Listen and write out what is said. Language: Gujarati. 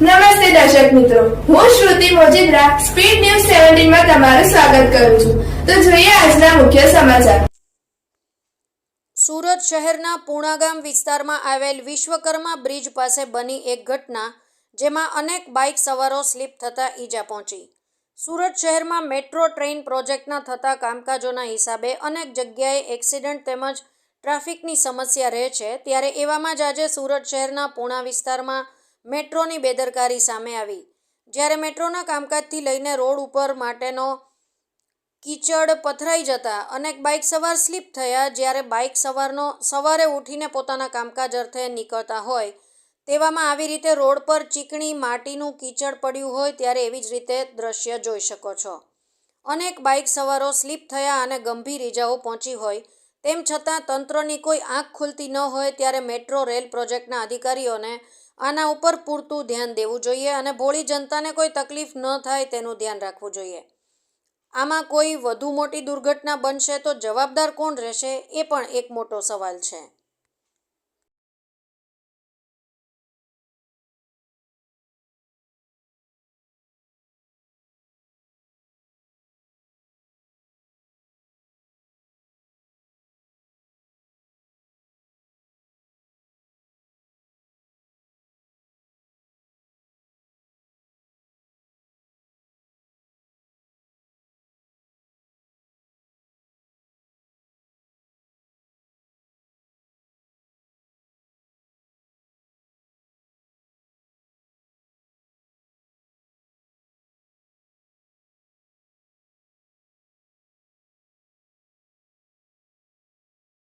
નમસ્તે દર્શક મિત્રો. હું શ્રુતિ મોજીદ્રા, સ્પીડ ન્યૂઝ સેવન્ટીનમાં તમારું સ્વાગત કરું છું. તો જોઈએ આજના મુખ્ય સમાચાર. સુરત શહેરના પૂણાગામ વિસ્તારમાં આવેલ વિશ્વકર્મા બ્રિજ પાસે બની એક ઘટના, જેમાં અનેક બાઇક સવારો સ્લીપ થતાં ઈજા પહોંચી. સુરત શહેરમાં મેટ્રો ટ્રેન પ્રોજેક્ટના થતા કામકાજોના હિસાબે અનેક જગ્યાએ એક્સિડન્ટ તેમજ ટ્રાફિકની સમસ્યા રહે છે. ત્યારે એવામાં જ આજે સુરત શહેરના પૂણા વિસ્તારમાં મેટ્રોની બેદરકારી સામે આવી. જ્યારે મેટ્રોના કામકાજથી લઈને રોડ ઉપર માટેનો કીચડ પથરાઈ જતા અનેક બાઇક સવાર સ્લીપ થયા જ્યારે બાઇક સવારનો, સવારે ઉઠીને પોતાના કામકાજ અર્થે નીકળતા હોય, તેવામાં આવી રીતે રોડ પર ચીકણી માટીનું કીચડ પડ્યું હોય ત્યારે એવી જ રીતે દ્રશ્ય જોઈ શકો છો. અનેક બાઇક સવારો સ્લીપ થયા અને ગંભીર ઇજાઓ પહોંચી હોય, તેમ છતાં તંત્રની કોઈ આંખ ખુલતી ન હોય ત્યારે મેટ્રો રેલ પ્રોજેક્ટના અધિકારીઓને આના ઉપર પૂરતું ધ્યાન દેવું જોઈએ અને ભોળી જનતાને કોઈ તકલીફ ન થાય તેનું ધ્યાન રાખવું જોઈએ. આમાં કોઈ વધુ મોટી દુર્ઘટના બનશે તો જવાબદાર કોણ રહેશે એ પણ એક મોટો સવાલ છે.